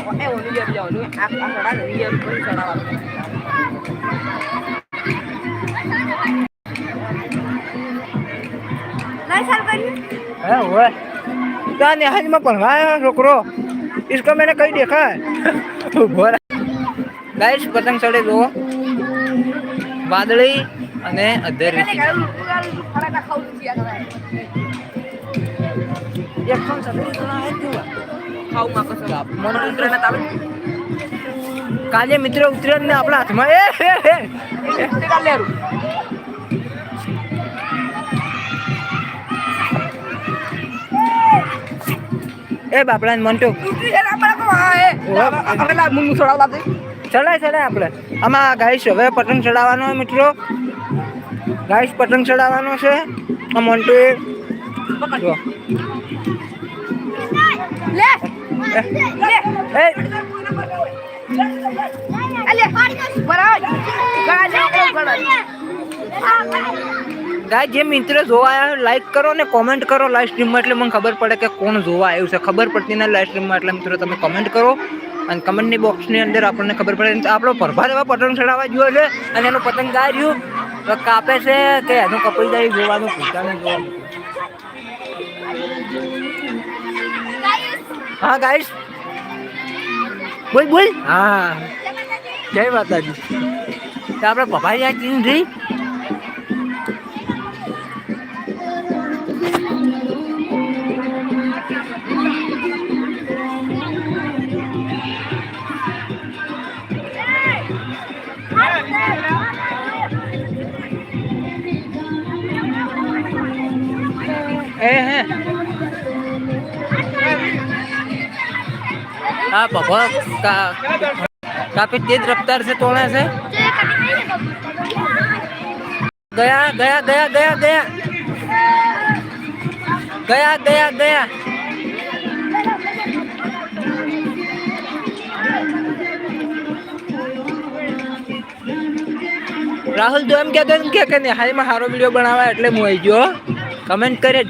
con eo ni yo yo ni a a sara ni yo con sara la નહીં સાલ કર્યું હે ઓય તા ને હાજમાં ભણવા આવ્યો છોકરો इसको मैंने कहीं देखा है ભોરા ગાઈસ પતંગ ચડે જુઓ વાદળી અને અધેરી એકસો સત્તર જણા ખાવું મનોરંજન કાલે મિત્ર ઉતર્યો ને આપણા હાથમાં. એ એ બાપડા ને મંટો ચડાય ચડાય આપણે આમાં ગાઈશ હવે પતંગ ચડાવવાનો મિત્રો. ગાઈશ પતંગ ચડાવવાનો છે. આ મંટો એ. ગાય જે મિત્રો જોવા આવ્યા લાઈક કરો ને કોમેન્ટ કરો લાઈવ સ્ટ્રીમમાં એટલે મને ખબર પડે કે કોણ જોવા આવ્યું છે. ખબર પડતી ના લાઈવ સ્ટ્રીમમાં એટલે મિત્રો તમે કોમેન્ટ કરો અને કમેન્ટની બોક્સની અંદર આપણને ખબર પડે. આપણો પ્રભાત એવા પતંગ ચડાવવા જોયો છે અને એનું પતંગ ગાય રહ્યું. કાપે છે કે એનું કપડી જોવાનું નહીં જોવાનું. હા ગાઈસ બોલ બોલ. હા. જય માતાજી. આપણે પપ્પા જાય ચીન રહી આ ભભો કાપી તેજ રફતાર છે તોણે છે ગયા ગયા ગયા ગયા ગયા ગયા ગયા ગયા રાહુલ જો એમ કે એમ કે હાલમાં સારો વીડિયો બનાવવા એટલે હું આવી ગયો કમેન્ટ કરે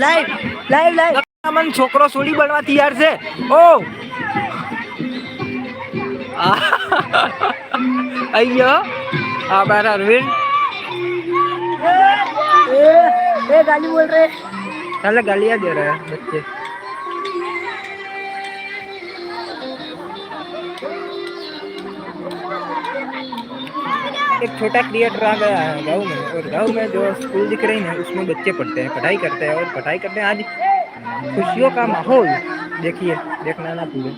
લાઈવ લાઈવ લાઈવ મને છોકરો સોડી બનવા તૈયાર છે. ઓ. અયો આપણા અરવિંદ. એ ગાલી બોલ રે. ચાલે ગાલિયા દે રહ્યા બચ્ચે एक छोटा क्रिएटर आ गया है गाँव में और गाँव में जो स्कूल दिख रही है उसमें बच्चे पढ़ते हैं पढ़ाई करते हैं और पढ़ाई करते हैं आज खुशियों का माहौल देखिए देखना ना पूरे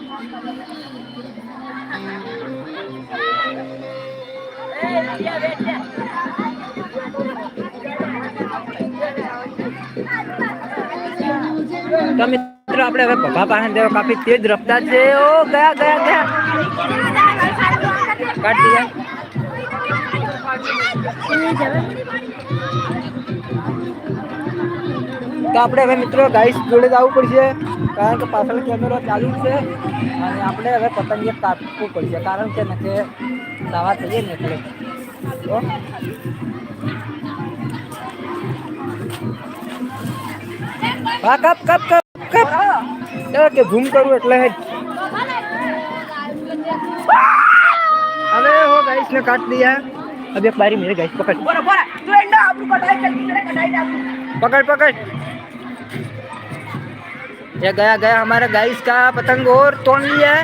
તો મિત્રો આપણે હવે પપ્પા પાસે જવા કાફી તેજ રફતાર છે ઓ ગયા ગયા ગયા કાઢ દીધા તો આપણે હવે મિત્રો ગાઈસ જોડે જ આવવું પડશે કારણ કે પાછળ કેમેરો ચાલુ છે અને આપણે હવે પતંગિયા કાપવું પડશે કારણ કે નકે લાવા થઈએ ને એટલે તો હા કપ કપ કપ કપ કે ઝૂમ કરું એટલે હવે હો ગાઈસ ને કાટ દિયા अब एक बारी मेरे गाइस पकड़ बोरा बोरा तू एंडा आपको कटाई कर कितने कटाई जा पकड़ पकड़ ये गया गया हमारा गाइस का पतंग और तोड़ लिया है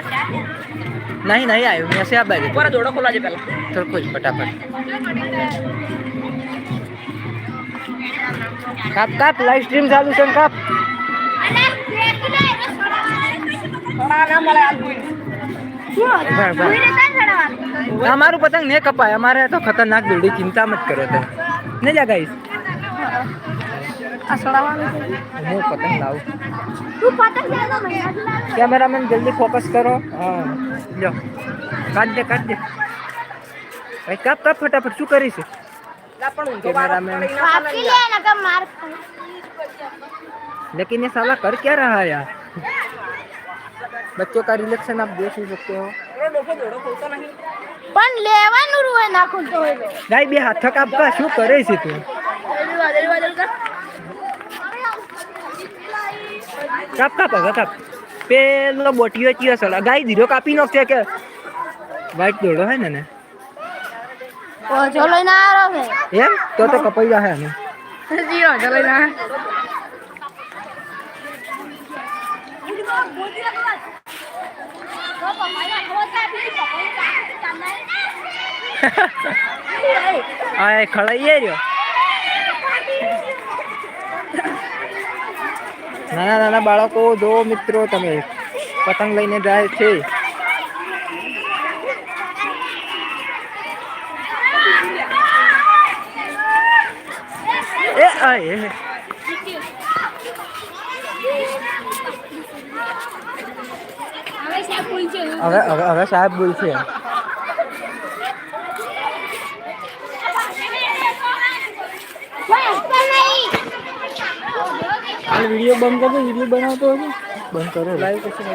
नहीं नहीं आयो यहाँ से आप बैठे बोरा जोड़ा खोला जे पहला तो कुछ फटाफट काप काप लाइव स्ट्रीम चालू છે ને કાપ થોડા ના મળે આ કોઈ બરાબર. અમારું પતંગ ને કપાય અમારે તો ખતરનાક બિલ્ડિંગ ચિંતા મત કરો તો નહીં જા ગાઈસ આ સડાવવાનું છે હું પતંગ લાવું તું પતંગ લેવાનો મહિનાથી લાવે કેમેરામેન જલ્દી ફોકસ કરો હા લ્યો કાઢ દે કાઢ દે ભાઈ કાપ કાપ ફટાફટ શું કરીશ कैमरामैन। કાપી લે ને કે માર लेकिन ये साला कर क्या रहा है यार बच्चों का रिलेक्शन आप देख ही सकते हो પણ લેવાનું રૂએ ના ખુલતો હોય ગાય બે હાથ કાપવા શું કરે છે તું? કાપ કાપ હવે કાપ. પેલો બોટીઓ ચીયો સલા ગાય ધીરો કાપી નાખશે કે? વાઈટ દોડો હે ને ને ઓછો લઈને આવ્યો છે. એમ? તો તો કપાઈ જશે ને જીરો ઓછો લઈને આવ્યો આ ખળાઈએ રહ્યો. નાના નાના બાળકો, જો મિત્રો તમે પતંગ લઈને જાય છે. એ આ હવે હવે હવે સાહેબ બોલશે. વીડિયો બંધ કરો વીડિયો બનાવતો હતો બંધ કરો. લાઈવ પછી